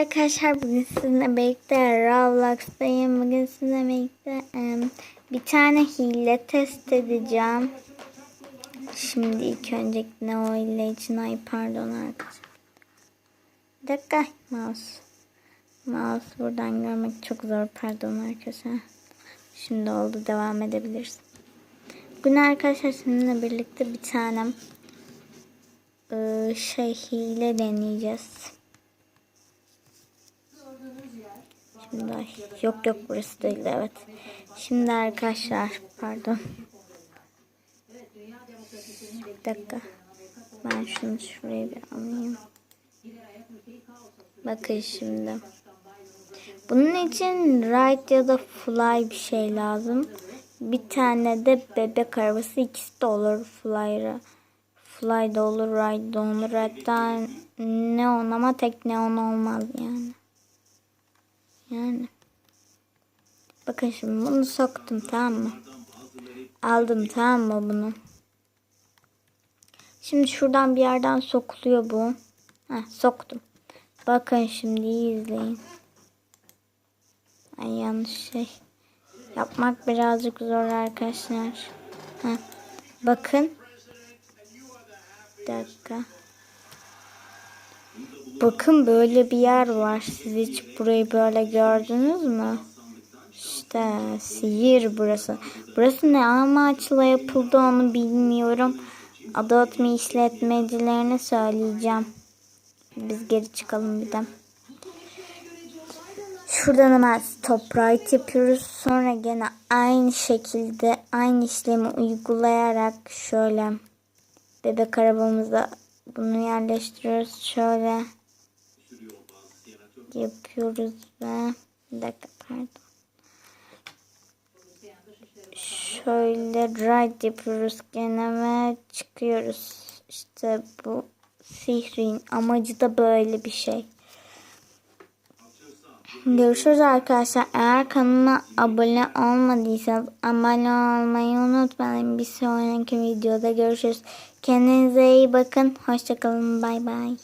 arkadaşlar bugün sizinle birlikte Roblox'tayım. Bugün sizinle birlikte em, bir tane hile test edeceğim. Şimdi ilk önce ne o hile için ay pardon arkadaşlar. Bir dakika mouse. Mouse buradan görmek çok zor pardon arkadaşlar. Şimdi oldu devam edebiliriz. Bugün arkadaşlar sizinle birlikte bir tane e, şey hile deneyeceğiz. Ay, yok yok burası değil evet. Şimdi arkadaşlar pardon. Bir dakika. Ben şunu şuraya bir alayım. Bakın şimdi. Bunun için ride ya da fly bir şey lazım. Bir tane de bebek arabası ikisi de olur fly'ra. Fly da olur, ride da olur. Hatta neon ama tek neon olmaz. Yani. Bakın şimdi bunu soktum tamam mı? Aldım tamam mı bunu? Şimdi şuradan bir yerden sokuluyor bu. Heh, soktum. Bakın şimdi izleyin. Ay yanlış şey. Yapmak birazcık zor arkadaşlar. Heh. Bakın. Bir dakika. Bakın böyle bir yer var. Siz hiç burayı böyle gördünüz mü? İşte sihir burası. Burası ne amaçla yapıldı onu bilmiyorum. Adopt işletmecilerine söyleyeceğim. Biz geri çıkalım bir de. Şuradan hemen right yapıyoruz. Sonra gene aynı şekilde aynı işlemi uygulayarak şöyle bebek arabamıza bunu yerleştiriyoruz. Şöyle yapıyoruz ve bir dakika pardon. Şöyle ride yapıyoruz gene ve çıkıyoruz. İşte bu sihrin amacı da böyle bir şey. Görüşürüz arkadaşlar. Eğer kanalıma abone olmadıysanız abone olmayı unutmayın. Bir sonraki videoda görüşürüz. Kendinize iyi bakın. Hoşçakalın. Bay bay.